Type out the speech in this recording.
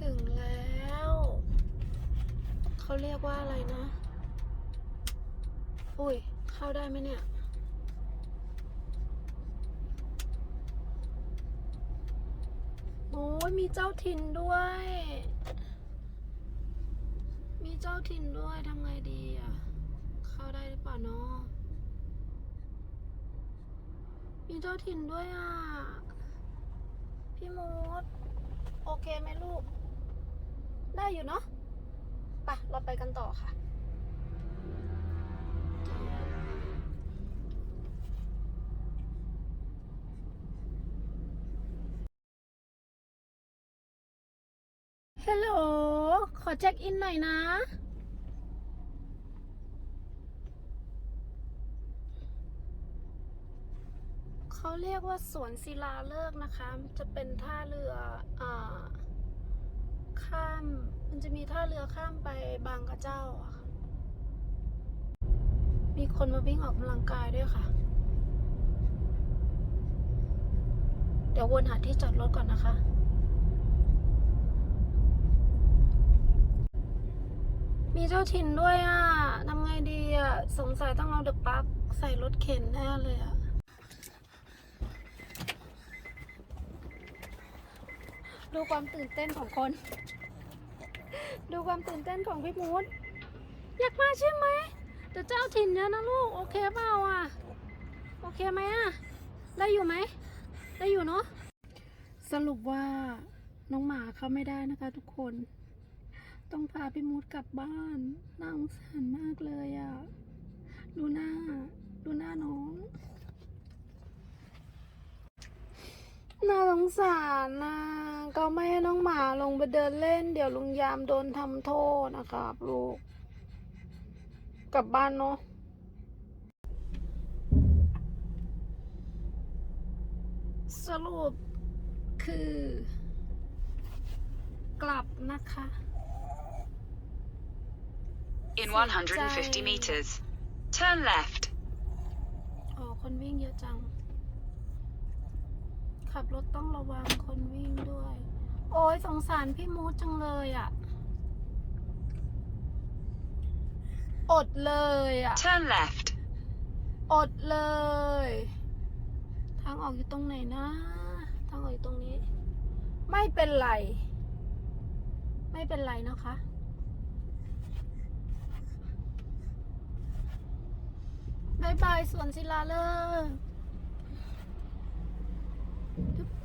ถึงแล้ว เขาเรียกว่าอะไรนะ อุ้ย เข้าได้ไหมเนี่ย โอ้ยมีเจ้าถิ่นด้วย มีเจ้าถิ่นด้วยทำไงดีอะ เข้าได้หรือเปล่าเนาะมีเจ้าถิ่นด้วยอะ พี่มด ได้อยู่เนาะไปเราไปกันต่อค่ะ ฮัลโหล ขอเช็คอินหน่อยนะ เขาเรียกว่าสวนศิลาเลิกนะคะ จะเป็นท่าเรืออ่า มันจะมีท่าเรือข้ามไปบางกระเจ้าอะค่ะ มีคนมาวิ่งออกกำลังกายด้วยค่ะ เดี๋ยววนหาที่จอดรถก่อนนะคะ มีเจ้าถิ่นด้วยอะทำไงดีอะ สงสัยต้องเอาเดอะปลั๊กใส่รถเข็นแน่เลยอะดูความตื่นเต้นของคน ดูความตื่นเต้นของพี่มูดอยากมาใช่ไหมแต่เจ้าถิ่นเยอะนะลูก โอเคเปล่าอะ โอเคไหมอะ ได้อยู่ไหม ได้อยู่เนาะ สรุปว่าน้องหมาเข้าไม่ได้นะคะทุกคน ต้องพาพี่มูดกลับบ้านน่าสงสารมากเลยอะ ดูหน้า ดูหน้าน้อง น่าสงสารนะ ก็ไม่ให้น้องหมาลงไปเดินเล่น เดี๋ยวลุงยามโดนทำโทษนะครับลูก กลับบ้านเนาะสรุปคือ กลับนะคะ In 150 meters, turn left. อ๋อ คนวิ่งเยอะจัง ขับรถต้องระวังคนวิ่งด้วย โอ้ยสงสารพี่มูดจังเลยอะ่ะ อดเลยอะ่ะ Turn left. อดเลย ทางออกอยู่ตรงไหนนะ ทางออกอยู่ตรงนี้ ไม่เป็นไร ไม่เป็นไรนะคะ บายบายสวนศิลาเลิกษ์ Tıp.